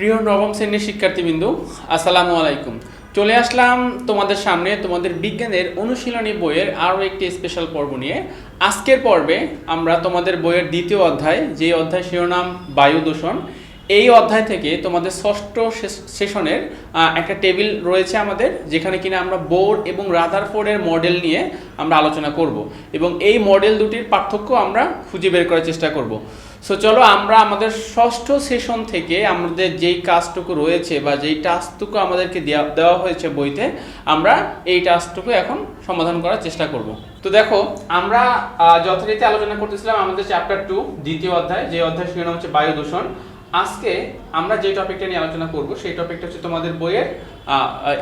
প্রিয় নবম শ্রেণির শিক্ষার্থীবৃন্দু, আসসালামু আলাইকুম। চলে আসলাম তোমাদের সামনে তোমাদের বিজ্ঞানের অনুশীলনী বইয়ের আরও একটি স্পেশাল পর্ব নিয়ে। আজকের পর্বে আমরা তোমাদের বইয়ের দ্বিতীয় অধ্যায় যে অধ্যায় শিরোনাম বায়ু দূষণ, এই অধ্যায় থেকে তোমাদের ষষ্ঠ সেশনের একটা টেবিল রয়েছে আমাদের, যেখানে কিনা আমরা বোর্ড এবং রাদারফোর্ডের মডেল নিয়ে আমরা আলোচনা করব। এবং এই মডেল দুটির পার্থক্য আমরা খুঁজে বের করার চেষ্টা করব। সো চলো আমরা আমাদের ষষ্ঠ সেশন থেকে আমাদের যেই কাজটুকু রয়েছে বা যেই টাস্কটুকু আমাদেরকে দেওয়া দেওয়া হয়েছে বইতে, আমরা এই টাস্কটুকু এখন সমাধান করার চেষ্টা করব। তো দেখো, আমরা যথারীতি আলোচনা করতেছিলাম আমাদের চ্যাপ্টার টু দ্বিতীয় অধ্যায়, যে অধ্যায় শিরোনাম হচ্ছে বায়ু দূষণ। আজকে আমরা যে টপিকটা নিয়ে আলোচনা করব, সেই টপিকটা হচ্ছে তোমাদের বইয়ের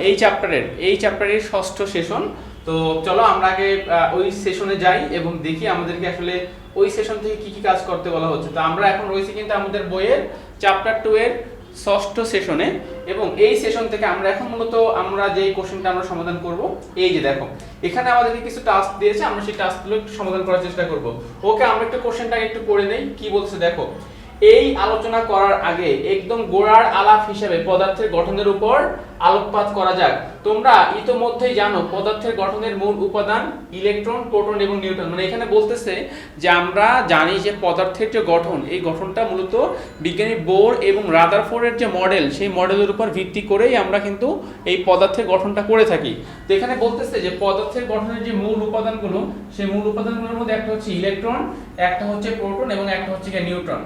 এই চ্যাপ্টারের এই চ্যাপ্টারের ষষ্ঠ সেশন তো চলো আমরা আগে ওই সেশনে যাই এবং দেখি আমাদেরকে আসলে ওই সেশন থেকে কি কি কাজ করতে বলা হচ্ছে? তো আমরা এখন রয়েছি কিন্তু আমাদের বইয়ের চ্যাপ্টার টু এর ষষ্ঠ সেশনে এবং এই সেশন থেকে আমরা এখন মূলত আমরা যে কোশ্চেনটা আমরা সমাধান করব, এই যে দেখো, এখানে আমাদেরকে কিছু টাস্ক দিয়েছে, আমরা সেই টাস্কগুলো সমাধান করার চেষ্টা করব। ওকে, আমরা একটু কোশ্চেনটা একটু পড়ে নেই, কি বলছে দেখো এই আলোচনা করার আগে একদম গোড়ার আলাপ হিসেবে পদার্থের গঠনের উপর আলোকপাত করা যাক। তোমরা ইতোমধ্যেই জানো পদার্থের গঠনের মূল উপাদান ইলেকট্রন, প্রোটন এবং নিউট্রন। মানে এখানে বলতেছে যে আমরা জানি যে পদার্থের যে গঠন, এই গঠনটা মূলত বিজ্ঞানী বোর এবং রাদারফোর্ডের যে মডেল, সেই মডেলের উপর ভিত্তি করেই আমরা কিন্তু এই পদার্থের গঠনটা করে থাকি। তো এখানে বলতেছে যে পদার্থের গঠনের যে মূল উপাদানগুলো, সেই মূল উপাদানগুলোর মধ্যে একটা হচ্ছে ইলেকট্রন, একটা হচ্ছে প্রোটন এবং একটা হচ্ছে নিউট্রন।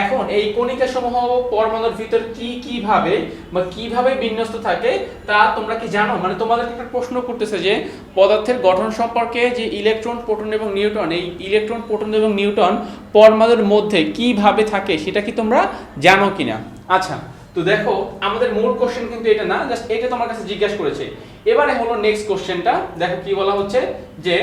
এখন এই কণিকা সমূহ পরমাণুর ভিতর কি কীভাবে বা কীভাবে বিন্যস্ত থাকে তা তোমরা কি জানো? মানে তোমাদেরকে একটা প্রশ্ন করতেছে যে পদার্থের গঠন সম্পর্কে যে ইলেকট্রন, প্রোটন এবং নিউট্রন এই ইলেকট্রন, প্রোটন এবং নিউট্রন পরমাণুর মধ্যে কীভাবে থাকে সেটা কি তোমরা জানো কিনা? আচ্ছা তো দেখো, আমাদের মূল কোশ্চেন কিন্তু এটা না জাস্ট এটা তোমার কাছে জিজ্ঞাসা করেছে। এবারে হলো নেক্সট কোশ্চেনটা দেখো কি বলা হচ্ছে যে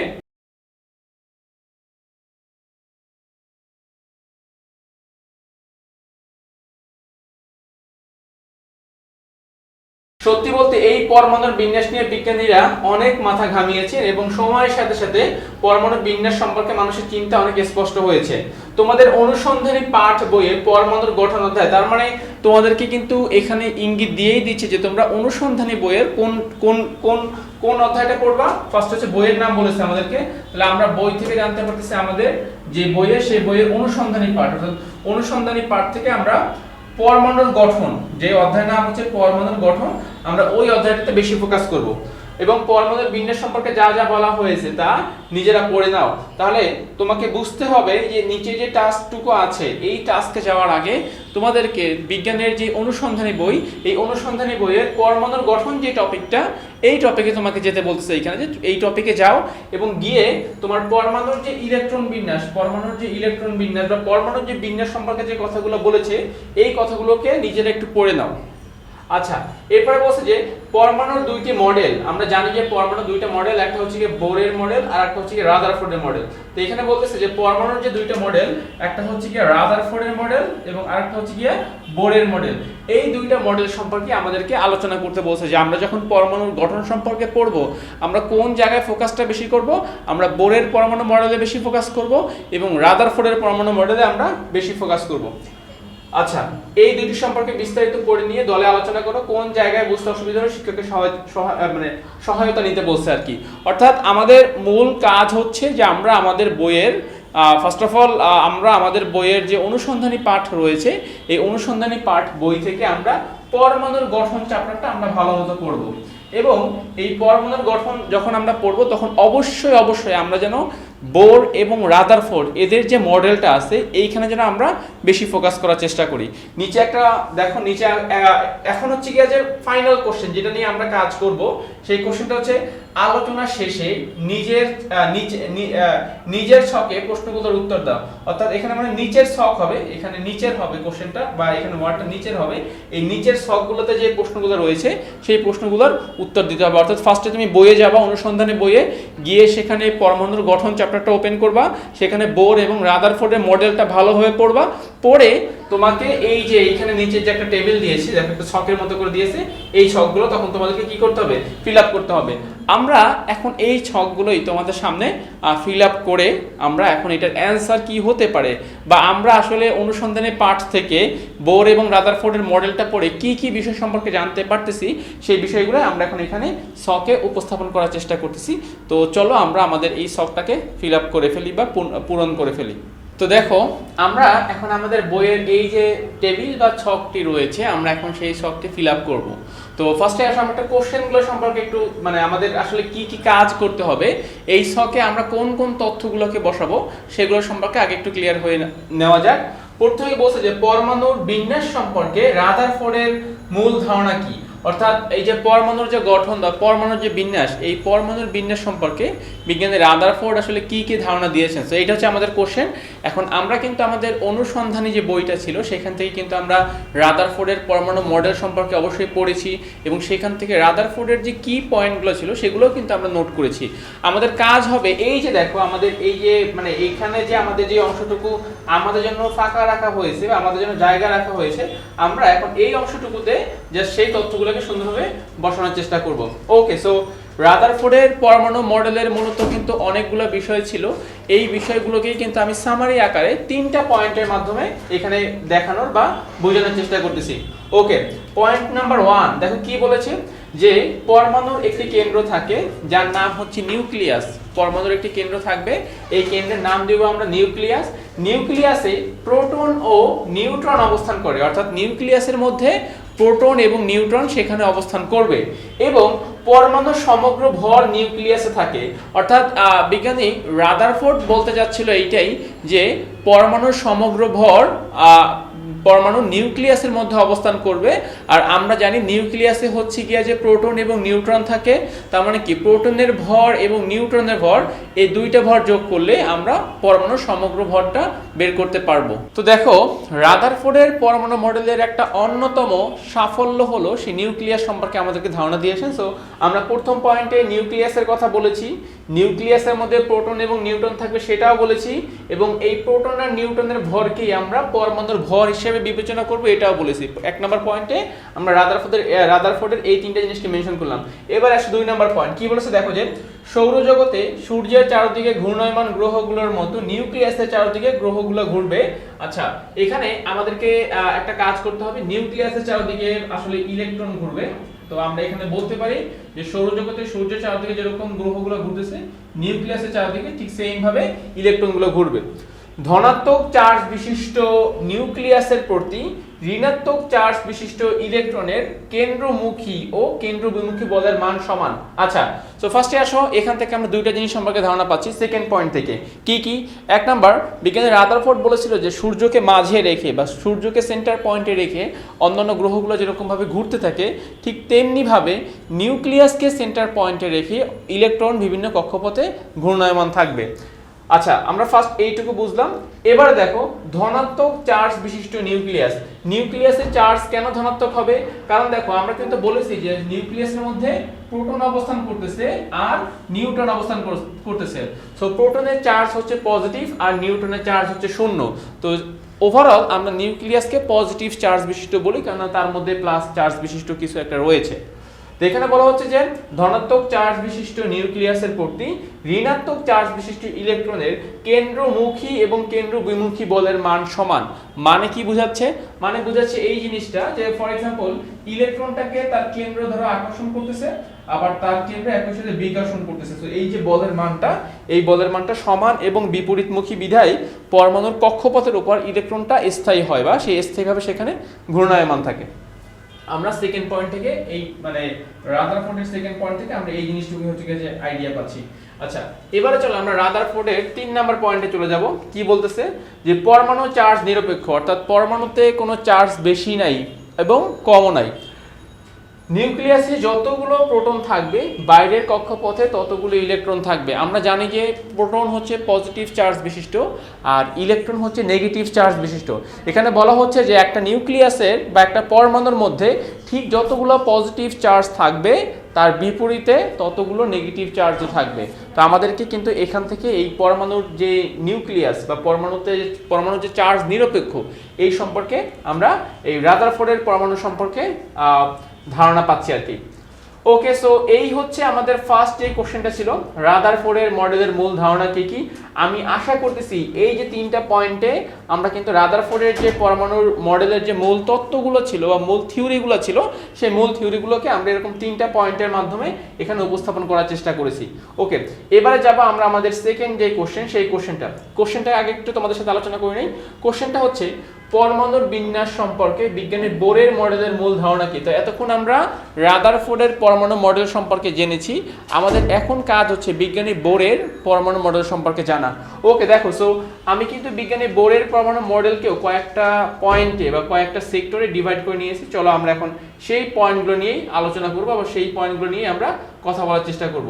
সত্যি বলতে এই পরমাণুর বিন্যাস নিয়ে বিজ্ঞানীরা অনেক মাথা ঘামিয়েছেন এবং সময়ের সাথে সাথে পরমাণুর বিন্যাস সম্পর্কে মানুষের চিন্তা অনেক স্পষ্ট হয়েছে। তোমাদের অনুসন্ধানী পাঠ বইয়ে পরমাণুর গঠন অধ্যায়, তার মানে তোমাদেরকে কিন্তু এখানে ইঙ্গিত দিয়েই দিচ্ছে যে তোমরা অনুসন্ধানী বইয়ের কোন কোন কোন কোন অধ্যায়টা পড়বা? ফার্স্ট হচ্ছে বইয়ের নাম বলেছে আমাদেরকে। তাহলে আমরা বই থেকে জানতে পারতেছি আমাদের যে বইয়ে সেই বইয়ের অনুসন্ধানী পাঠ, অর্থাৎ অনুসন্ধানী পাঠ থেকে আমরা পরমাণুর গঠন যে অধ্যায় নাম হচ্ছে পরমাণুর গঠন আমরা ওই অধ্যায়টাতে বেশি ফোকাস করব। এবং পরমাণুর বিন্যাস সম্পর্কে যা যা বলা হয়েছে তা নিজেরা পড়ে নাও। তাহলে তোমাকে বুঝতে হবে যে নিচে যে টাস্কটুকু আছে, এই টাস্কে যাওয়ার আগে তোমাদেরকে বিজ্ঞানের যে অনুসন্ধানী বই, এই অনুসন্ধানী বইয়ের পরমাণুর গঠন যে টপিকটা, এই টপিকে তোমাকে যেতে বলতেছে এখানে যে এই টপিকে যাও এবং গিয়ে তোমার পরমাণুর যে ইলেকট্রন বিন্যাস, পরমাণুর যে ইলেকট্রন বিন্যাস বা পরমাণুর যে বিন্যাস সম্পর্কে যে কথাগুলো বলেছে, এই কথাগুলোকে নিজেরা একটু পড়ে নাও। আচ্ছা এরপরে বলছে যে পরমাণুর দুইটি মডেল আমরা জানি যে পরমাণুর দুইটা মডেল একটা হচ্ছে গিয়ে বোরের মডেল আর একটা হচ্ছে গিয়ে রাদারফোর্ডের মডেল তো এখানে বলতেছে যে পরমাণুর যে দুইটা মডেল একটা হচ্ছে গিয়ে রাদারফোর্ডের মডেল এবং আরেকটা হচ্ছে গিয়ে বোরের মডেল এই দুইটা মডেল সম্পর্কে আমাদেরকে আলোচনা করতে বলছে যে আমরা যখন পরমাণুর গঠন সম্পর্কে পড়ব, আমরা কোন জায়গায় ফোকাসটা বেশি করব? আমরা বোরের পরমাণু মডেলে বেশি ফোকাস করব এবং রাদারফোর্ডের পরমাণু মডেলে আমরা বেশি ফোকাস করব। আচ্ছা এই দুটি সম্পর্কে বিস্তারিত পড়ে নিয়ে দলে আলোচনা করো, কোন জায়গায় বুঝতে অসুবিধা হলে শিক্ষকের মানে সহায়তা নিতে বলছে আর কি। অর্থাৎ আমাদের মূল কাজ হচ্ছে যে আমরা আমাদের বইয়ের ফার্স্ট অফ অল আমরা আমাদের বইয়ের যে অনুসন্ধানী পাঠ রয়েছে, এই অনুসন্ধানী পাঠ বই থেকে আমরা পরমাণুর গঠন চ্যাপ্টারটা আমরা ভালো মতো পড়ব। এবং এই পরমাণুর গঠন যখন আমরা পড়ব, তখন অবশ্যই অবশ্যই আমরা যেন বোর এবং রাদারফোর্ড এদের যে মডেলটা আছে, এইখানে যেন আমরা বেশি ফোকাস করার চেষ্টা করি। নিচে একটা, দেখো, নিচে এখন হচ্ছে গিয়ে যে ফাইনাল কোশ্চেন যেটা নিয়ে আমরা কাজ করব, সেই কোশ্চেনটা হচ্ছে আলোচনা শেষে নিজের নিজের ছকে প্রশ্নগুলোর উত্তর দাও। অর্থাৎ এখানে মানে নিচের ছক হবে, এখানে নিচের হবে কোশ্চেনটা বা এখানে ওয়ার্ডটা নিচের হবে। এই নিচের ছকগুলোতে যে প্রশ্নগুলো রয়েছে, সেই প্রশ্নগুলোর উত্তর দিতে হবে। অর্থাৎ ফার্স্টে তুমি বইয়ে যাবা, অনুসন্ধানে বইয়ে গিয়ে সেখানে পরমাণুর গঠন চ্যাপ্টারটা ওপেন করবা সেখানে বোর এবং রাদারফোর্ডের মডেলটা ভালোভাবে পড়বা। পরে তোমাকে এই যে এইখানে নিচে যে একটা টেবিল দিয়েছি দেখো একটা ছকের মতো করে দিয়েছে, এই ছকগুলো তখন তোমাদেরকে কি করতে হবে? ফিল আপ করতে হবে। আমরা এখন এই ছকগুলোই তোমাদের সামনে ফিল আপ করে আমরা এখন এটার অ্যান্সার কি হতে পারে? বা আমরা আসলে অনুসন্ধানের পাঠ থেকে বোর এবং রাদারফোর্ডের মডেলটা পড়ে কি কি বিষয় সম্পর্কে জানতে পারতেছি, সেই বিষয়গুলো আমরা এখন এখানে শকে উপস্থাপন করার চেষ্টা করতেছি। তো চলো আমরা আমাদের এই শকটাকে ফিল আপ করে ফেলি বা পূরণ করে ফেলি। তো দেখো, আমরা এখন আমাদের বইয়ের এই যে টেবিল বা ছকটি রয়েছে, আমরা এখন সেই ছকটি ফিল আপ করব। তো ফার্স্টে আসলে আমরা একটা কোশ্চেনগুলো সম্পর্কে একটু মানে আমাদের আসলে কি কি কাজ করতে হবে, এই ছকে আমরা কোন কোন তথ্যগুলোকে বসাবো, সেগুলো সম্পর্কে আগে একটু ক্লিয়ার হয়ে নেওয়া যাক। প্রথমেই বলছে যে, পরমাণুর বিন্যাস সম্পর্কে রাদারফোর্ডের মূল ধারণা কি? অর্থাৎ এই যে পরমাণুর যে গঠন বা পরমাণুর যে বিন্যাস, এই পরমাণুর বিন্যাস সম্পর্কে বিজ্ঞানী রাদারফোর্ড আসলে কি কি ধারণা দিয়েছেন? তো এটা হচ্ছে আমাদের কোশ্চেন এখন আমরা কিন্তু আমাদের অনুসন্ধানী যে বইটা ছিল, সেখান থেকে কিন্তু আমরা রাদারফোর্ডের পরমাণু মডেল সম্পর্কে অবশ্যই পড়েছি এবং সেখান থেকে রাদারফোর্ডের যে কি পয়েন্টগুলো ছিল, সেগুলোও কিন্তু আমরা নোট করেছি। আমাদের কাজ হবে এই যে দেখো, আমাদের এই যে মানে এইখানে যে আমাদের যে অংশটুকু আমাদের জন্য ফাঁকা রাখা হয়েছে বা আমাদের জন্য জায়গা রাখা হয়েছে, আমরা এখন এই অংশটুকুতে যে সেই তথ্যগুলোকে সুন্দরভাবে বসানোর চেষ্টা করব। ওকে সো রাদারফোর্ডের পরমাণু মডেলের মূলত কিন্তু অনেকগুলো বিষয় ছিল। এই বিষয়গুলোকেই কিন্তু আমি সামারি আকারে তিনটা পয়েন্টের মাধ্যমে এখানে দেখানোর বা বোঝানোর চেষ্টা করতেছি। ওকে পয়েন্ট নাম্বার ওয়ান দেখো কি বলেছে? যে পরমাণুর একটি কেন্দ্র থাকে, যার নাম হচ্ছে নিউক্লিয়াস। পরমাণুর একটি কেন্দ্র থাকবে, এই কেন্দ্রের নাম দেবো আমরা নিউক্লিয়াস। নিউক্লিয়াসে প্রোটন ও নিউট্রন অবস্থান করে, অর্থাৎ নিউক্লিয়াসের মধ্যে প্রোটন এবং নিউট্রন সেখানে অবস্থান করবে এবং পরমাণু সমগ্র ভর নিউক্লিয়াসে থাকে। অর্থাৎ বিজ্ঞানী রাদারফোর্ড বলতে যাচ্ছিল এইটাই যে পরমাণুর সমগ্র ভর পরমাণু নিউক্লিয়াসের মধ্যে অবস্থান করবে। আর আমরা জানি নিউক্লিয়াসে হচ্ছে গিয়া যে প্রোটন এবং নিউট্রন থাকে, তার মানে কি? প্রোটনের ভর এবং নিউট্রনের ভর, এই দুইটা ভর যোগ করলে আমরা পরমাণুর সমগ্র ভরটা বের করতে পারব। তো দেখো, রাদারফোর্ডের পরমাণু মডেলের একটা অন্যতম সাফল্য হলো সেই নিউক্লিয়াস সম্পর্কে আমাদেরকে ধারণা দিয়েছেন। সো আমরা প্রথম পয়েন্টে নিউক্লিয়াসের কথা বলেছি। নিউক্লিয়াসের মধ্যে প্রোটন এবং নিউট্রন থাকবে সেটাও বলেছি। এবং এই প্রোটন আর নিউট্রনের ভরকেই আমরা পরমাণুর ভর হিসেবে বিবেচনা করব, এটাও বলেছি। এক নম্বর পয়েন্টে আমরা রাদারফোর্ডের রাদারফোর্ডের এই তিনটা জিনিসকে মেনশন করলাম। এবার আসে দুই নম্বর পয়েন্ট কি বলেছে দেখো যে, সৌরজগতে সূর্যের চারদিকে ঘূর্ণয়মান গ্রহগুলোর মতো নিউক্লিয়াসের চারদিকে গ্রহগুলো ঘুরবে। আচ্ছা এখানে আমাদেরকে একটা কাজ করতে হবে, নিউক্লিয়াসের চারদিকে আসলে ইলেকট্রন ঘুরবে। তো আমরা এখানে বলতে পারি যে, সৌরজগতে সূর্যের চারদিকে যেরকম গ্রহগুলো ঘুরতেছে, নিউক্লিয়াসের চারদিকে ঠিক সেম ভাবে ইলেকট্রনগুলো ঘুরবে। ধনাত্মক চার্জ বিশিষ্ট নিউক্লিয়াসের প্রতি ঋণাত্মক চার্জ বিশিষ্ট ইলেকট্রনের কেন্দ্রমুখী ও কেন্দ্রবিমুখী বলের মান সমান। আচ্ছা সো ফার্স্টে আসো, এখান থেকে আমরা দুইটা জিনিস সম্পর্কে ধারণা পাচ্ছি সেকেন্ড পয়েন্ট থেকে। কি কি? এক নাম্বার, বিজ্ঞানী রাদারফোর্ড বলেছিল যে সূর্যকে মাঝে রেখে বা সূর্যকে সেন্টার পয়েন্টে রেখে অন্যান্য গ্রহগুলো যেরকমভাবে ঘুরতে থাকে, ঠিক তেমনিভাবে নিউক্লিয়াসকে সেন্টার পয়েন্টে রেখে ইলেকট্রন বিভিন্ন কক্ষপথে ঘূর্ণায়মান থাকবে। আচ্ছা আমরা ফার্স্ট এইটুকু বুঝলাম। এবার দেখো, ধনাত্মক চার্জ বিশিষ্ট নিউক্লিয়াস নিউক্লিয়াসের চার্জ কেন ধনাত্মক হবে? কারণ দেখো, আমরা কিন্তু বলেছি যে নিউক্লিয়াসের মধ্যে প্রোটন অবস্থান করতেছে আর নিউট্রন অবস্থান করতেছে। সো প্রোটনের চার্জ হচ্ছে পজিটিভ আর নিউট্রনের চার্জ হচ্ছে শূন্য। তো ওভারঅল আমরা নিউক্লিয়াসকে পজিটিভ চার্জ বিশিষ্ট বলি কারণ তার মধ্যে প্লাস চার্জ বিশিষ্ট কিছু একটা রয়েছে। তো এখানে বলা হচ্ছে যে ধনাত্মক চার্জ বিশিষ্ট নিউক্লিয়াসের প্রতি ঋণাত্মক চার্জ বিশিষ্ট ইলেকট্রনের কেন্দ্রমুখী এবং কেন্দ্র বিমুখী বলের মান সমান। মানে কি বোঝাচ্ছে? মানে বোঝাচ্ছে এই জিনিসটা যে ফর এক্সাম্পল ইলেকট্রনটাকে তার কেন্দ্র ধরো আকর্ষণ করতেছে, আবার তার কেন্দ্র একই সাথে বিকর্ষণ করতেছে। তো এই যে বলের মানটা, এই বলের মানটা সমান এবং বিপরীতমুখী বিধায় পরমাণুর কক্ষপথের উপর ইলেকট্রনটা স্থায়ী হয় বা সেই স্থায়ীভাবে সেখানে ঘূর্ণায়মান থাকে। আমরা সেকেন্ড পয়েন্ট থেকে এই মানে রাদার ফোর্ডের সেকেন্ড পয়েন্ট থেকে আমরা এই জিনিসটুকু হচ্ছে যে আইডিয়া পাচ্ছি। আচ্ছা এবারে চলো আমরা রাদারফোর্ডের তিন নাম্বার পয়েন্টে চলে যাব। কি বলতেছে? যে পরমাণু চার্জ নিরপেক্ষ, অর্থাৎ পরমাণুতে কোনো চার্জ বেশি নাই এবং কমও নাই। নিউক্লিয়াসে যতগুলো প্রোটন থাকবে, বাইরের কক্ষপথে ততগুলো ইলেকট্রন থাকবে। আমরা জানি যে প্রোটন হচ্ছে পজিটিভ চার্জ বিশিষ্ট, আর ইলেকট্রন হচ্ছে নেগেটিভ চার্জ বিশিষ্ট। এখানে বলা হচ্ছে যে একটা নিউক্লিয়াসের বা একটা পরমাণুর মধ্যে ঠিক যতগুলো পজিটিভ চার্জ থাকবে, তার বিপরীতে ততগুলো নেগেটিভ চার্জও থাকবে। তো আমাদেরকে কিন্তু এখান থেকে এই পরমাণুর যে নিউক্লিয়াস বা পরমাণুতে, পরমাণুর যে চার্জ নিরপেক্ষ, এই সম্পর্কে আমরা এই রাদারফোর্ডের পরমাণু সম্পর্কে ধারণা পাচ্ছি আর কি। ওকে সো এই হচ্ছে আমাদের ফার্স্ট যে কোশ্চেনটা ছিল রাদারফোর্ডের মডেলের মূল ধারণা কি কি? আমি আশা করতেছি এই যে তিনটা পয়েন্টে আমরা কিন্তু রাদারফোর্ডের যে পরমাণুর মডেলের যে মূল তত্ত্বগুলো ছিল বা মূল থিওরিগুলো ছিল, সেই মূল থিওরিগুলোকে আমরা এরকম তিনটা পয়েন্টের মাধ্যমে এখানে উপস্থাপন করার চেষ্টা করেছি। ওকে এবারে যাব আমরা আমাদের সেকেন্ড যে কোশ্চেন সেই কোশ্চেনটা কোশ্চেনটা আগে একটু তোমাদের সাথে আলোচনা করে নিই। কোশ্চেনটা হচ্ছে পরমাণুর বিন্যাস সম্পর্কে বিজ্ঞানী বোরের মডেলের মূল ধারণা কি? তো এতক্ষণ আমরা রাদারফোর্ডের পরমাণু মডেল সম্পর্কে জেনেছি। আমাদের এখন কাজ হচ্ছে বিজ্ঞানী বোরের পরমাণু মডেল সম্পর্কে জানা। ওকে, দেখো সো আমি কিন্তু বিজ্ঞানী বোরের পরমাণু মডেলকেও কয়েকটা পয়েন্টে বা কয়েকটা সেক্টরে ডিভাইড করে নিয়েছি। চলো আমরা এখন সেই পয়েন্টগুলো নিয়েই আলোচনা করব বা সেই পয়েন্টগুলো নিয়ে আমরা কথা বলার চেষ্টা করব।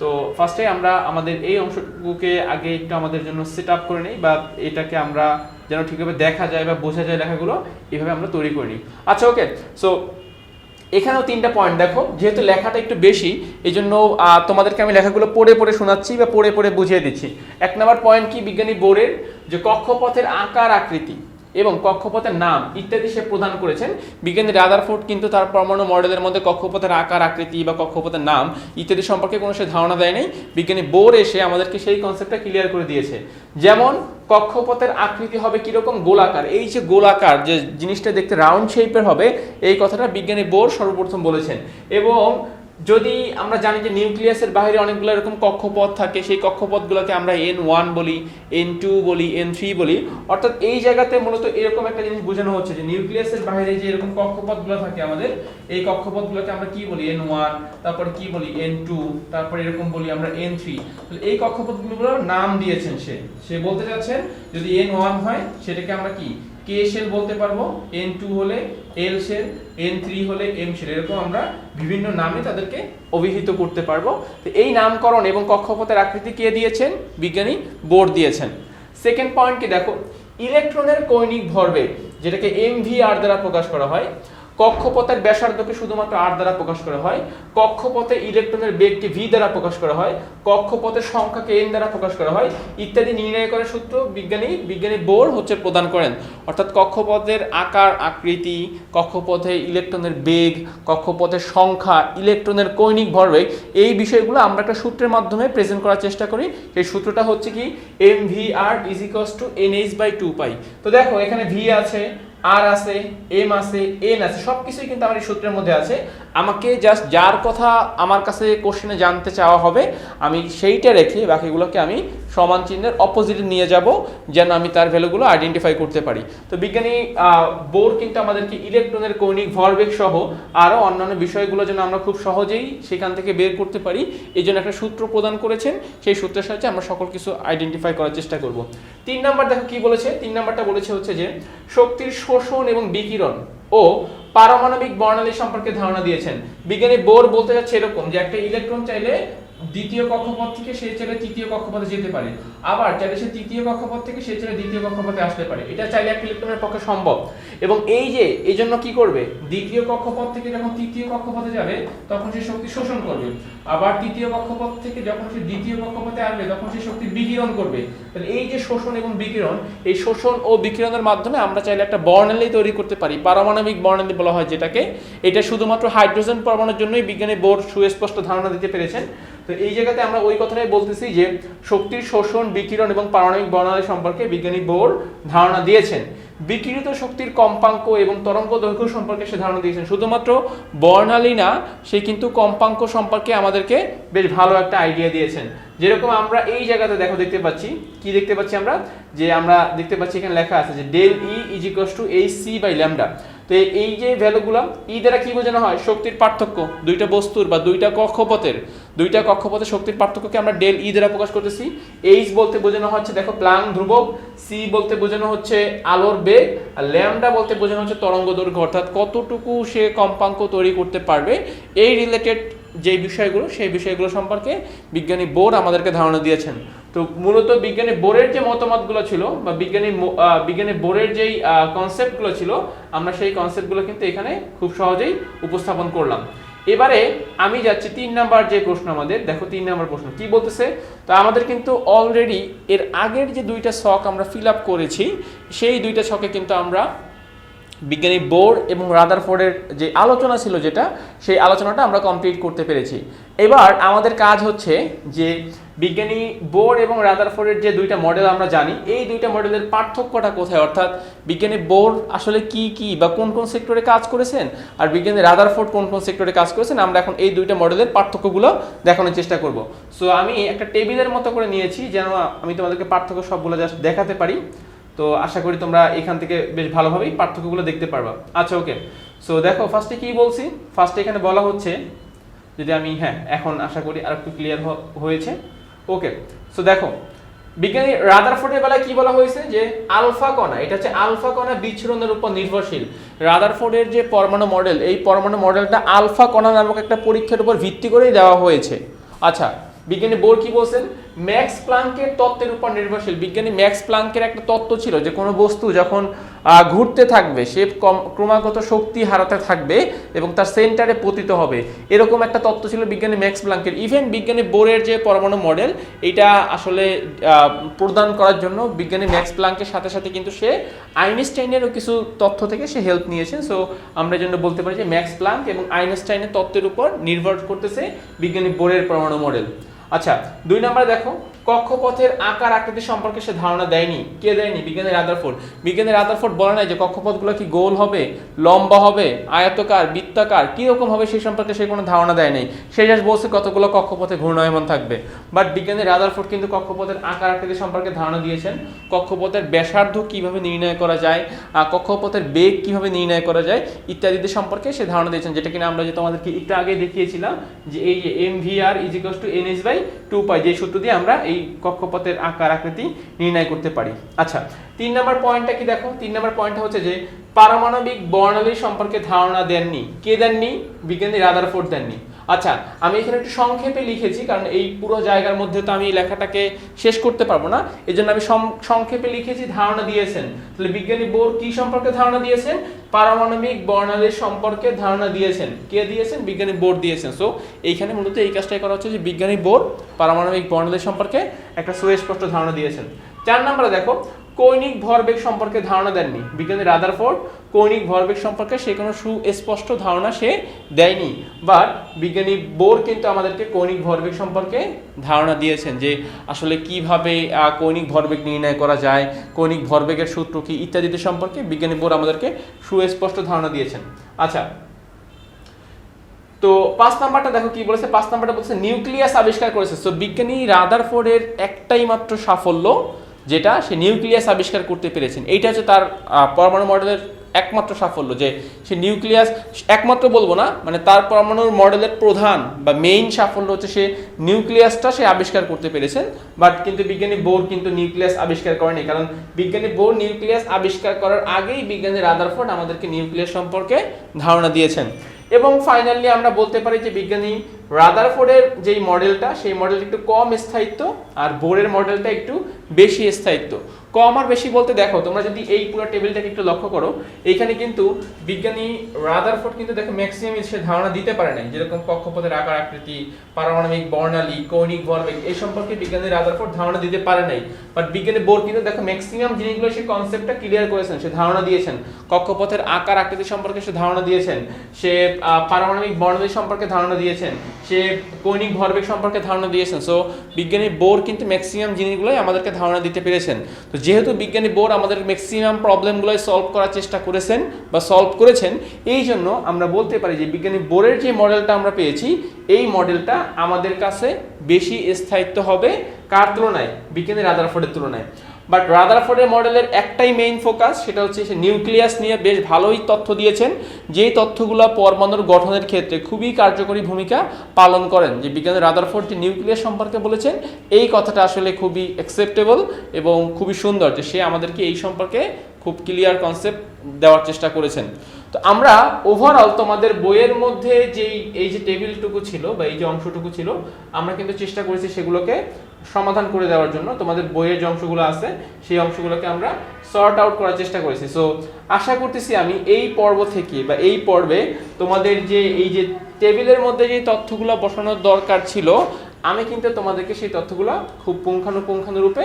তো ফার্স্টে আমরা আমাদের এই অংশটুকুকে আগে একটু আমাদের জন্য সেট আপ করে নিই বা এটাকে আমরা যেন ঠিকভাবে দেখা যায় বা বোঝা যায় লেখাগুলো, এভাবে আমরা তৈরি করে নিই। আচ্ছা ওকে সো এখানেও তিনটা পয়েন্ট দেখো, যেহেতু লেখাটা একটু বেশি এই জন্য তোমাদেরকে আমি লেখাগুলো পড়ে পড়ে শোনাচ্ছি বা পড়ে পড়ে বুঝিয়ে দিচ্ছি। এক নম্বর পয়েন্ট কি, বিজ্ঞানী বোর্ডের যে কক্ষপথের আকার আকৃতি। এবং কক্ষপথের নাম ইত্যাদি সে প্রদান করেছেন। বিজ্ঞানী রাদারফোর্ড কিন্তু তার পরমাণু মডেলের মধ্যে কক্ষপথের আকার, আকৃতি বা কক্ষপথের নাম ইত্যাদি সম্পর্কে কোনো সে ধারণা দেয় বিজ্ঞানী বোর এসে আমাদেরকে সেই কনসেপ্টটা ক্লিয়ার করে দিয়েছে। যেমন, কক্ষপথের আকৃতি হবে কীরকম? গোলাকার। এই যে গোলাকার, যে জিনিসটা দেখতে রাউন্ড শেপের হবে, এই কথাটা বিজ্ঞানী বোর সর্বপ্রথম বলেছেন। এবং যদি আমরা জানি যে নিউক্লিয়াসের বাইরে অনেকগুলো এরকম কক্ষপথ থাকে, সেই কক্ষপথগুলোকে আমরা এন ওয়ান বলি এন টু বলি এন থ্রি বলি, অর্থাৎ এই জায়গাতে মূলত এরকম একটা জিনিস বোঝানো হচ্ছে যে নিউক্লিয়াসের বাইরে যে এরকম কক্ষপথগুলো থাকে আমাদের, এই কক্ষপথগুলোকে আমরা কি বলি? এন ওয়ান তারপর কি বলি? এন টু তারপর এরকম বলি আমরা এন থ্রি এই কক্ষপথগুলোর নাম দিয়েছেন সে। সে বলতে চাচ্ছেন, যদি এন ওয়ান হয়, সেটাকে আমরা কি? কে শেল বলতে পারব? এন টু হলে এল শেল এন থ্রি হলে এম সেল। এরকম আমরা বিভিন্ন নামে তাদেরকে অভিহিত করতে পারব। তো এই নামকরণ এবং কক্ষপথের আকৃতি কে দিয়েছেন? বিজ্ঞানী বোর্ড দিয়েছেন। সেকেন্ড পয়েন্টকে দেখো, ইলেকট্রনের কৈনিক ভরবেগ, যেটাকে এম ভি আর দ্বারা প্রকাশ করা হয় কক্ষপথের ব্যাসার্ধকে শুধুমাত্র আর দ্বারা প্রকাশ করা হয়, কক্ষপথে ইলেকট্রনের বেগকে ভি দ্বারা প্রকাশ করা হয়, কক্ষপথের সংখ্যাকে এন দ্বারা প্রকাশ করা হয়, ইত্যাদি নির্ণয় করার সূত্র বিজ্ঞানী বিজ্ঞানী বোর হচ্ছে প্রদান করেন। অর্থাৎ কক্ষপথের আকার, আকৃতি, কক্ষপথে ইলেকট্রনের বেগ, কক্ষপথের সংখ্যা, ইলেকট্রনের কৈনিক ভরবেগ, এই বিষয়গুলো আমরা একটা সূত্রের মাধ্যমে প্রেজেন্ট করার চেষ্টা করি। সেই সূত্রটা হচ্ছে কি M V R is equals to N H by two pi তো দেখো, এখানে ভি আছে আর আছে, এম আছে, এন আছে সব কিছুই কিন্তু আমার এই সূত্রের মধ্যে আছে। আমাকে জাস্ট যার কথা আমার কাছে কোশ্চেনে জানতে চাওয়া হবে, আমি সেইটা রেখে বাকিগুলোকে আমি সমান চিহ্নের অপোজিটে নিয়ে যাব, যেন আমি তার ভ্যালুগুলো আইডেন্টিফাই করতে পারি। তো বিজ্ঞানী বোর কিন্তু আমাদেরকে ইলেকট্রনের কৌণিক ভরবেগ সহ আরও অন্যান্য বিষয়গুলো যেন আমরা খুব সহজেই সেখান থেকে বের করতে পারি, এই জন্য একটা সূত্র প্রদান করেছেন। সেই সূত্রের সাহায্যে আমরা সকল কিছু আইডেন্টিফাই করার চেষ্টা করব। তিন নাম্বার দেখো কি বলেছে? তিন নাম্বারটা বলেছে হচ্ছে যে, শক্তির শোষণ এবং বিকিরণ ও পারমাণবিক বর্ণালী সম্পর্কে ধারণা দিয়েছেন। বিজ্ঞানী বোর বলতে যাচ্ছে এরকম যে একটা ইলেকট্রন চাইলে দ্বিতীয় কক্ষপথ থেকে সে চাইলে তৃতীয় কক্ষপথে যেতে পারে। আবার চাইলে সে তৃতীয় কক্ষপথ থেকে সে চাইলে দ্বিতীয় কক্ষপথে আসতে পারে। এটা চাইলে একটা ইলেকট্রনের পক্ষে সম্ভব। এবং এই যে, এই জন্য কি করবে? দ্বিতীয় কক্ষপথ থেকে যখন তৃতীয় কক্ষপথে যাবে, তখন সে শক্তি শোষণ করবে। আবার তৃতীয় কক্ষপথ থেকে যখন সে দ্বিতীয় কক্ষপথে আসবে, তখন সে শক্তি বিকিরণ করবে। তাহলে এই যে শোষণ এবং বিকিরণ, এই শোষণ ও বিকিরণের মাধ্যমে আমরা চাইলে একটা বর্ণালী তৈরি করতে পারি। পারমাণবিক বর্ণালী বলা হয় যেটাকে। এটা শুধুমাত্র হাইড্রোজেন পরমাণুর জন্যই বিজ্ঞানী বোর সুস্পষ্ট ধারণা দিতে পেরেছেন। তো এই জায়গাতে আমরা ওই কথাটাই বলতেছি যে শক্তির শোষণ, বিকিরণ এবং পারমাণবিক বর্ণালী সম্পর্কে বিজ্ঞানী বোর ধারণা দিয়েছেন। বিকিরিত শক্তির কম্পাঙ্ক এবং তরঙ্গ দৈর্ঘ্য সম্পর্কে সে ধারণা দিয়েছেন। শুধুমাত্র বর্ণালী না, সে কিন্তু কম্পাঙ্ক সম্পর্কে আমাদেরকে বেশ ভালো একটা আইডিয়া দিয়েছেন। যেরকম আমরা এই জায়গাতে দেখো দেখতে পাচ্ছি, কি দেখতে পাচ্ছি আমরা? যে আমরা দেখতে পাচ্ছি এখানে লেখা আছে যে del E is to H C by lambda তো এই যে ভ্যালুগুলো, ই দ্বারা কি বোঝানো হয়? শক্তির পার্থক্য। দুইটা বস্তুর বা দুইটা কক্ষপথের দুইটা কক্ষপথের শক্তির পার্থক্যকে আমরা ডেল ই দ্বারা প্রকাশ করতেছি। এইচ বলতে বোঝানো হচ্ছে, দেখো, প্লাং ধ্রুবক সি বলতে বোঝানো হচ্ছে আলোর বেগ, আর ল্যামডা বলতে বোঝানো হচ্ছে তরঙ্গ দৈর্ঘ্য। অর্থাৎ কতটুকু সে কম্পাঙ্ক তৈরি করতে পারবে, এই রিলেটেড যে বিষয়গুলো, সেই বিষয়গুলো সম্পর্কে বিজ্ঞানী বোর আমাদেরকে ধারণা দিয়েছেন। তো মূলত বিজ্ঞানী বোরের যে মতামতগুলো ছিল বা বিজ্ঞানী বিজ্ঞানী বোরের যেই কনসেপ্টগুলো ছিল, আমরা সেই কনসেপ্টগুলো কিন্তু এখানে খুব সহজেই উপস্থাপন করলাম। এবারে আমি যাচ্ছি তিন নাম্বার যে প্রশ্ন আমাদের, দেখো তিন নাম্বার প্রশ্ন, কি বলতেছে? তো আমাদের কিন্তু অলরেডি এর আগের যে দুইটা ছক আমরা ফিল আপ করেছি, সেই দুইটা ছকে কিন্তু আমরা বিজ্ঞানী বোর্ড এবং রাদারফোর্ডের যে আলোচনা ছিল যেটা, সেই আলোচনাটা আমরা কমপ্লিট করতে পেরেছি। এবার আমাদের কাজ হচ্ছে যে বিজ্ঞানী বোর্ড এবং রাদারফোর্ডের যে দুইটা মডেল আমরা জানি, এই দুইটা মডেলের পার্থক্যটা কোথায়? অর্থাৎ বিজ্ঞানী বোর্ড আসলে কি কি বা কোন কোন সেক্টরে কাজ করেছেন? আর বিজ্ঞানী রাদারফোর্ড কোন কোন সেক্টরে কাজ করেছেন? আমরা এখন এই দুইটা মডেলের পার্থক্যগুলো দেখানোর চেষ্টা করব। সো আমি একটা টেবিলের মতো করে নিয়েছি, যেন আমি তোমাদেরকে পার্থক্য সবগুলো জাস্ট দেখাতে পারি। তো আশা করি তোমরা এখান থেকে বেশ ভালোভাবেই পার্থক্যগুলো দেখতে পারবা। আচ্ছা ওকে সো দেখো ফার্স্টে কি বলছি? ফার্স্টে এখানে বলা হচ্ছে, যদি আমি হ্যাঁ এখন আশা করি আর একটু ক্লিয়ার হয়েছে। ওকে সো দেখো, বিজ্ঞানী রাদারফোর্ডের বেলায় কি বলা হয়েছে? যে আলফা কণা, এটা হচ্ছে আলফা কণা বিচ্ছুরণের উপর নির্ভরশীল। রাদারফোর্ডের যে পরমাণু মডেল এই পরমাণু মডেলটা আলফা কণা নামক একটা পরীক্ষার উপর ভিত্তি করেই দেওয়া হয়েছে। আচ্ছা বিজ্ঞানী বোর কি বলছেন? ম্যাক্স প্লাঙ্কের তত্ত্বের উপর নির্ভরশীল। বিজ্ঞানী ম্যাক্স প্লাঙ্কের একটা তত্ত্ব ছিল যে কোনো বস্তু যখন ঘুরতে থাকবে। সে ক্রমাগত শক্তি হারাতে থাকবে এবং তার সেন্টারে পতিত হবে। এরকম একটা তত্ত্ব ছিল বিজ্ঞানী ম্যাক্স প্লাঙ্কের। ইভেন বিজ্ঞানী বোরের যে পরমাণু মডেল, এটা আসলে প্রদান করার জন্য বিজ্ঞানী ম্যাক্স প্লাঙ্কের সাথে সাথে কিন্তু সে আইনস্টাইনেরও কিছু তথ্য থেকে সে হেল্প নিয়েছেন। সো আমরা জন্য বলতে পারি যে ম্যাক্স প্লাঙ্ক এবং আইনস্টাইনের তত্ত্বের উপর নির্ভর করতেছে বিজ্ঞানী বোরের পরমাণু মডেল। আচ্ছা দুই নম্বরে দেখো। কক্ষপথের আকার আকৃতি সম্পর্কে সে ধারণা দেয়নি। কে দেয়নি? বিজ্ঞানী রাদারফোর্ড। বিজ্ঞানী রাদারফোর্ড বলে নাই যে কক্ষপথগুলো কি গোল হবে, লম্বা হবে, আয়তকার, বৃত্তাকার কি রকম হবে সেই সম্পর্কে সে কোনো ধারণা দেয় নাই। সে জাস্ট বলছে কতগুলো কক্ষপথে ঘূর্ণায়মান থাকবে। বাট বিজ্ঞানী রাদারফোর্ড কিন্তু কক্ষপথের আকার আকৃতি সম্পর্কে ধারণা দিয়েছেন। কক্ষপথের ব্যাসার্ধ কীভাবে নির্ণয় করা যায়, আর কক্ষপথের বেগ কীভাবে নির্ণয় করা যায় ইত্যাদিতে সম্পর্কে সে ধারণা দিয়েছেন, যেটা কিনা আমরা যে তোমাদেরকে একটু আগে দেখিয়েছিলাম যে এই যে M V R is equals to N S by two pi যে সূত্র দিয়ে আমরা এই কক্ষপথের আকার আকৃতি নির্ণয় করতে পারি। আচ্ছা তিন নম্বর পয়েন্টটা কি দেখো? তিন নম্বর পয়েন্টটা হচ্ছে যে, পারমাণবিক বর্ণালী সম্পর্কে ধারণা দেননি। কে দেননি? বিজ্ঞানী রাদারফোর্ড দেননি। আচ্ছা আমি এখানে একটু সংক্ষেপে লিখেছি, কারণ এই পুরো জায়গার মধ্যে তো আমি লেখাটাকে শেষ করতে পারব না। এই জন্য আমি সংক্ষেপে লিখেছি, ধারণা দিয়েছেন। তাহলে বিজ্ঞানী বোর কি সম্পর্কে ধারণা দিয়েছেন? পারমাণবিক বর্ণালীর সম্পর্কে ধারণা দিয়েছেন। কে দিয়েছেন? বিজ্ঞানী বোর দিয়েছেন। সো এইখানে মূলত এই কাজটাই করা হচ্ছে যে বিজ্ঞানী বোর পারমাণবিক বর্ণালীর সম্পর্কে একটা সুস্পষ্ট ধারণা দিয়েছেন। চার নম্বরে দেখো কৈনিক ভরবেগ সম্পর্কে ধারণা দেননি। বিজ্ঞানী রাদারফোর্ড কৈনিক ভরবেগ সম্পর্কে সে কোনো সুস্পষ্ট ধারণা সে দেয়নি। বাট বিজ্ঞানী বোর কিন্তু আমাদেরকে কৈনিক ভরবেগ সম্পর্কে ধারণা দিয়েছেন যে আসলে কীভাবে কৈনিক ভরবেগ নির্ণয় করা যায় কৈনিক ভরবেগের সূত্র কি ইত্যাদিতে সম্পর্কে বিজ্ঞানী বোর আমাদেরকে সুস্পষ্ট ধারণা দিয়েছেন। আচ্ছা তো পাঁচ নাম্বারটা দেখো কি বলেছে? পাঁচ নাম্বারটা বলছে, নিউক্লিয়াস আবিষ্কার করেছে। সো বিজ্ঞানী রাদারফোর্ডের একটাই মাত্র সাফল্য যেটা সে নিউক্লিয়াস আবিষ্কার করতে পেরেছেন। এইটা হচ্ছে তার পরমাণু মডেলের একমাত্র সাফল্য যে সে নিউক্লিয়াস, একমাত্র বলব না মানে তার পরমাণুর মডেলের প্রধান বা মেইন সাফল্য হচ্ছে সে নিউক্লিয়াসটা সে আবিষ্কার করতে পেরেছেন বাট কিন্তু বিজ্ঞানী বোর কিন্তু নিউক্লিয়াস আবিষ্কার করেনি, কারণ বিজ্ঞানী বোর নিউক্লিয়াস আবিষ্কার করার আগেই বিজ্ঞানী রাদারফোর্ড আমাদেরকে নিউক্লিয়াস সম্পর্কে ধারণা দিয়েছেন। এবং ফাইনালি আমরা বলতে পারি যে বিজ্ঞানী রাদারফোর্ডের যেই মডেলটা, সেই মডেলটা একটু কম স্থায়িত্ব আর বোরের মডেলটা একটু বেশি স্থায়িত্ব। কম আর বেশি বলতে দেখো, তোমরা যদি এই পুরো টেবিলটাকে একটু লক্ষ্য করো, এইখানে কিন্তু বিজ্ঞানী রাদারফোর্ড কিন্তু দেখো ম্যাক্সিমাম সে ধারণা দিতে পারে নাই, যেরকম কক্ষপথের আকার আকৃতি, পারমাণবিক বর্ণালী, কৌণিক ভরবেগ এই সম্পর্কে বিজ্ঞানী রাদারফোর্ড ধারণা দিতে পারে নাই। বাট বিজ্ঞানী বোর কিন্তু দেখো ম্যাক্সিমাম জিনিসগুলো সে কনসেপ্টটা ক্লিয়ার করেছেন, সে ধারণা দিয়েছেন। কক্ষপথের আকার আকৃতি সম্পর্কে সে ধারণা দিয়েছেন। সে পারমাণবিক বর্ণালী সম্পর্কে ধারণা দিয়েছেন। সে কৌণিক ভরবেগ সম্পর্কে ধারণা দিয়েছেন। সো বিজ্ঞানী বোর কিন্তু ম্যাক্সিমাম জিনিসগুলোই আমাদেরকে ধারণা দিতে পেরেছেন। তো যেহেতু বিজ্ঞানী বোর আমাদের ম্যাক্সিমাম প্রবলেমগুলোই সলভ করার চেষ্টা করেছেন বা সলভ করেছেন, এই জন্য আমরা বলতে পারি যে বিজ্ঞানী বোরের যে মডেলটা আমরা পেয়েছি, এই মডেলটা আমাদের কাছে বেশি স্থায়িত্ব হবে কার তুলনায়? বিজ্ঞানী রাদারফোর্ডের তুলনায়। বাট রাদারফোর্ডের মডেলের একটাই মেইন ফোকাস সেটা হচ্ছে সে নিউক্লিয়াস নিয়ে বেশ ভালোই তথ্য দিয়েছেন। যে তথ্যগুলো পরমাণুর গঠনের ক্ষেত্রে খুবই কার্যকরী ভূমিকা পালন করেন। যে বিজ্ঞানী রাদারফোর্ড যে নিউক্লিয়াস সম্পর্কে বলেছেন, এই কথাটা আসলে খুবই অ্যাকসেপ্টেবল এবং খুবই সুন্দর যে সে আমাদেরকে এই সম্পর্কে খুব ক্লিয়ার কনসেপ্ট দেওয়ার চেষ্টা করেছেন। তো আমরা ওভারঅল তোমাদের বইয়ের মধ্যে যেই, এই যে টেবিলটুকু ছিল বা এই যে অংশটুকু ছিল, আমরা কিন্তু চেষ্টা করেছি সেগুলোকে সমাধান করে দেওয়ার জন্য। তোমাদের বইয়ের যে অংশগুলো আছে, সেই অংশগুলোকে আমরা সর্ট আউট করার চেষ্টা করেছি। সো আশা করতেছি আমি এই পর্ব থেকে বা এই পর্বে তোমাদের যে, এই যে টেবিলের মধ্যে যে তথ্যগুলো বসানোর দরকার ছিল আমি কিন্তু তোমাদেরকে সেই তথ্যগুলো খুব পুঙ্খানুপুঙ্খানুরূপে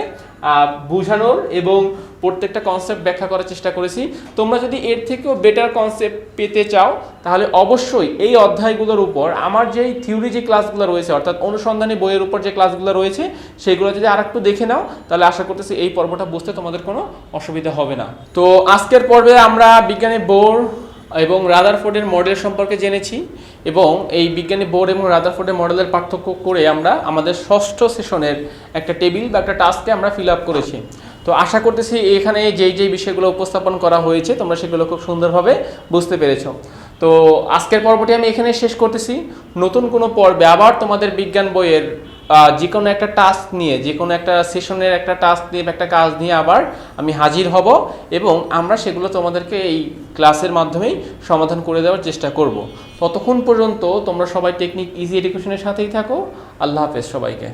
বোঝানোর এবং প্রত্যেকটা কনসেপ্ট ব্যাখ্যা করার চেষ্টা করেছি। তোমরা যদি এর থেকেও বেটার কনসেপ্ট পেতে চাও, তাহলে অবশ্যই এই অধ্যায়গুলোর উপর আমার যেই থিওরি যে ক্লাসগুলো রয়েছে, অর্থাৎ অনুসন্ধানী বইয়ের উপর যে ক্লাসগুলো রয়েছে, সেগুলো যদি আরেকটু দেখে নাও, তাহলে আশা করতেছি এই পর্বটা বুঝতে তোমাদের কোনো অসুবিধা হবে না। তো আজকের পর্বে আমরা বিজ্ঞানী বোর এবং রাদারফোর্ডের মডেল সম্পর্কে জেনেছি এবং এই বিজ্ঞানী বোর্ড এবং রাদারফোর্ডের মডেলের পার্থক্য করে আমরা আমাদের ষষ্ঠ সেশনের একটা টেবিল বা একটা টাস্কে আমরা ফিল আপ করেছি। তো আশা করতেছি এখানে যেই যেই বিষয়গুলো উপস্থাপন করা হয়েছে তোমরা সেগুলো খুব সুন্দরভাবে বুঝতে পেরেছ। তো আজকের পর্বটি আমি এখানে শেষ করতেছি। নতুন কোনো পর্বে আবার তোমাদের বিজ্ঞান বইয়ের যে কোনো একটা টাস্ক নিয়ে যে কোনো একটা সেশনের একটা টাস্ক নিয়ে একটা কাজ নিয়ে আবার আমি হাজির হব এবং আমরা সেগুলো তোমাদেরকে এই ক্লাসের মাধ্যমেই সমাধান করে দেওয়ার চেষ্টা করব। ততক্ষণ পর্যন্ত তোমরা সবাই টেকনিক ইজি এডুকেশনের সাথেই থাকো। আল্লাহ হাফেজ সবাইকে।